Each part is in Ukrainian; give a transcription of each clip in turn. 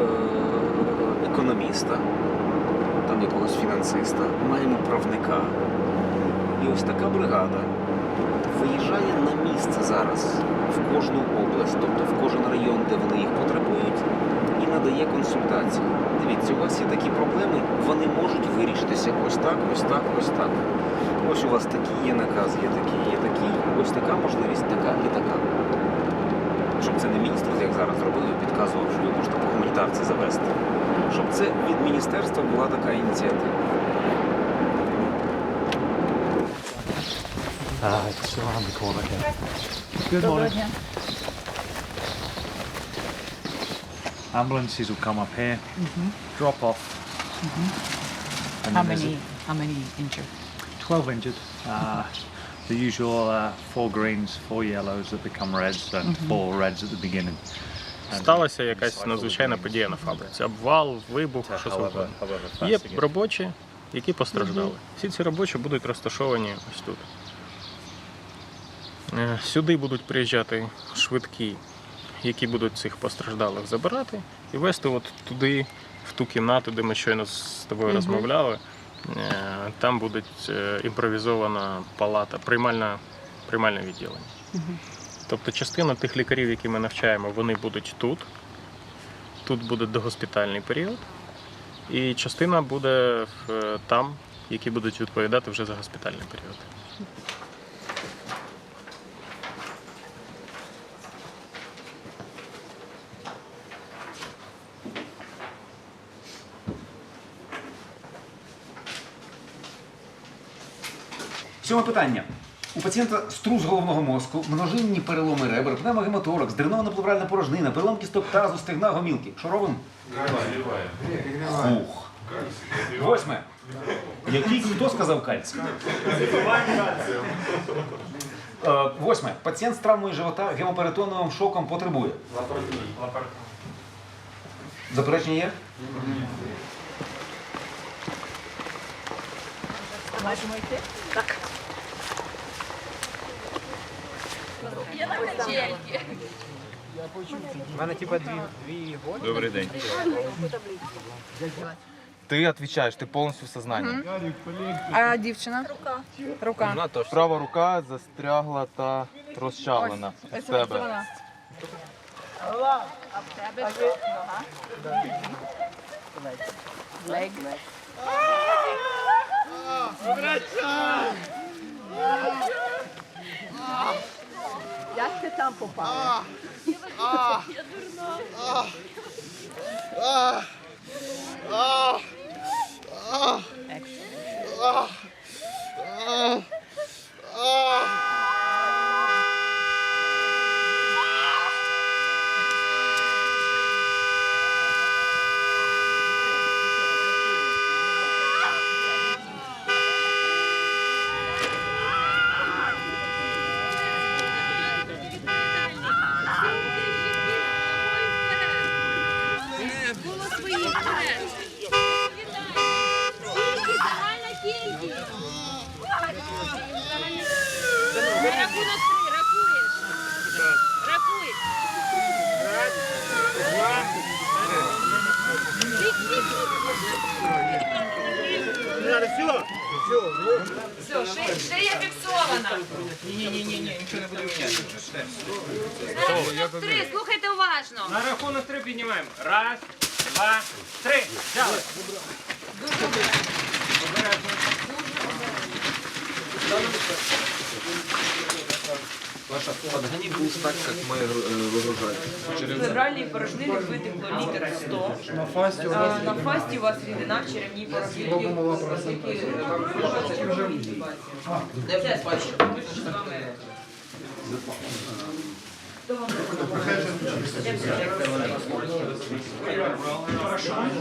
е, економіста, там якогось фінансиста, маємо правника. І ось така бригада виїжджає на місце зараз в кожну область, тобто в кожен район, де вони їх потребують, і надає консультації. Дивіться, у вас є такі проблеми, вони можуть вирішитися ось так, ось так, ось так. Ось у вас такі є наказ, є такі, є такі, ось така можливість, така і така. Щоб це не міністр, як зараз зробили, підказував, що ви можете по гуманітарці завести. Щоб це від міністерства була така ініціатива. Uh, it's around the corner here. Good morning. Ambulances will come up here, drop off. And How then there's a- many, how many injured? 12 injured. Uh, the usual uh, four greens, four yellows that become reds, and four reds at the beginning. Сталася якась надзвичайна подія на фабриці. Обвал, вибух, що завгодно. Є робочі, які постраждали. Всі ці робочі будуть розташовані ось тут. Е, Сюди будуть приїжджати швидкі, які будуть цих постраждалих забирати і вести от туди, в ту кімнату, де ми щойно з тобою розмовляли. Е, Там буде е, імпровізована палата, приймальна, приймальне відділення. Тобто частина тих лікарів, які ми навчаємо, вони будуть тут. Тут буде догоспітальний період. І частина буде там, які будуть відповідати вже за госпітальний період. Сьоме питання. У пацієнта струс головного мозку, множинні переломи ребер, пневмогематоракс, дренована плевральна порожнина, перелом кісток тазу, стегна, гомілки. Що робимо? Ух. Восьме. Який хто сказав кальцій? Е, Восьме. Пацієнт з травмою живота гемоперитоновим шоком потребує. Заперечення є? Можемо йти? Так. Ты отвечаешь, ты полностью в сознании. А дівчина? Рука. Рука. Права рука застрягла та розчавлена Ось з це тебе. вона. Лег. Як ти там попала? Було Все, Все, шия фіксована. Ні-ні-ні, нічого не буде міняти. На рахунок три, слухайте уважно. На рахунок три піднімаємо. Раз, два, три. Взяли. Подгони пульс так, как мы выгружали. Плевральній порожнини витекло літр 100. На фасті у вас, на фасті у вас рідина в черевній порожнині. З вами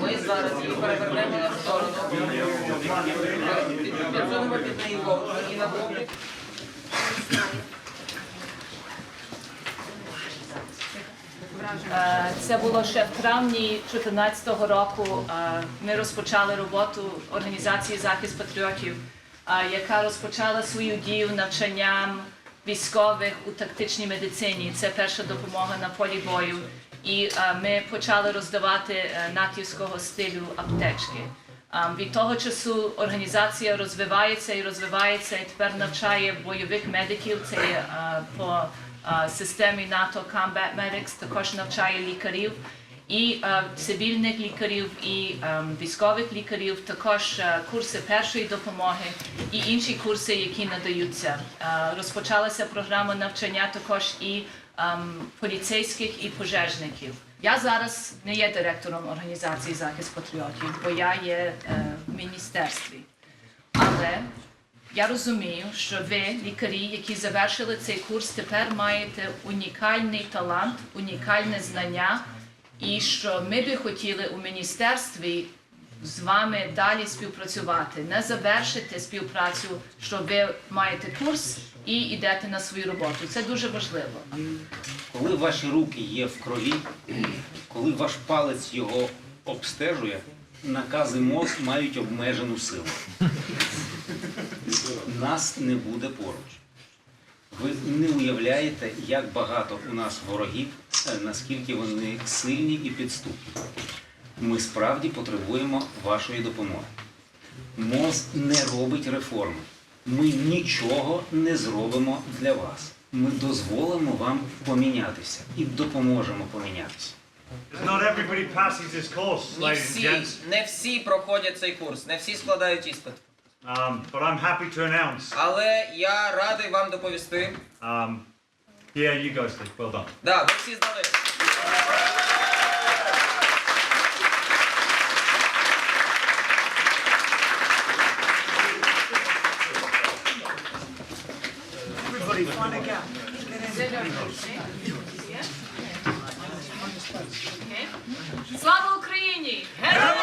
Ми зараз її перевернемо на сторону. Підсунемо під неї і на облік. Це було ще в травні 2014 року. Е, Ми розпочали роботу організації захист патріотів, е, яка розпочала свою дію навчанням військових у тактичній медицині. Це перша допомога на полі бою. і е, ми почали роздавати е, натівського стилю аптечки. Від того часу організація розвивається і розвивається, і тепер навчає бойових медиків. Це е, по е, системі НАТО Combat Medics, також навчає лікарів і цивільних лікарів, і військових лікарів, також курси першої допомоги і інші курси, які надаються. Розпочалася програма навчання також і поліцейських і пожежників. Я зараз не є директором організації захист патріотів, бо я є в міністерстві. Але я розумію, що ви, лікарі, які завершили цей курс, тепер маєте унікальний талант, унікальне знання, і що ми би хотіли у міністерстві з вами далі співпрацювати, не завершити співпрацю, що ви маєте курс і йдете на свою роботу. Це дуже важливо. Коли ваші руки є в крові, коли ваш палець його обстежує, накази МОЗ мають обмежену силу. Нас не буде поруч. Ви не уявляєте, як багато у нас ворогів, е, наскільки вони сильні і підступні. Ми справді потребуємо вашої допомоги. МОЗ не робить реформи. Ми нічого не зробимо для вас. Ми дозволимо вам помінятися і допоможемо помінятися. Not everybody passing this course, Не всі, не всі проходять цей курс, не всі складають іспит. Um, but I'm happy to announce. Але я радий вам доповісти. Um, yeah, you guys did. Well done. Да, ви всі здали. Слава Україні! Героям!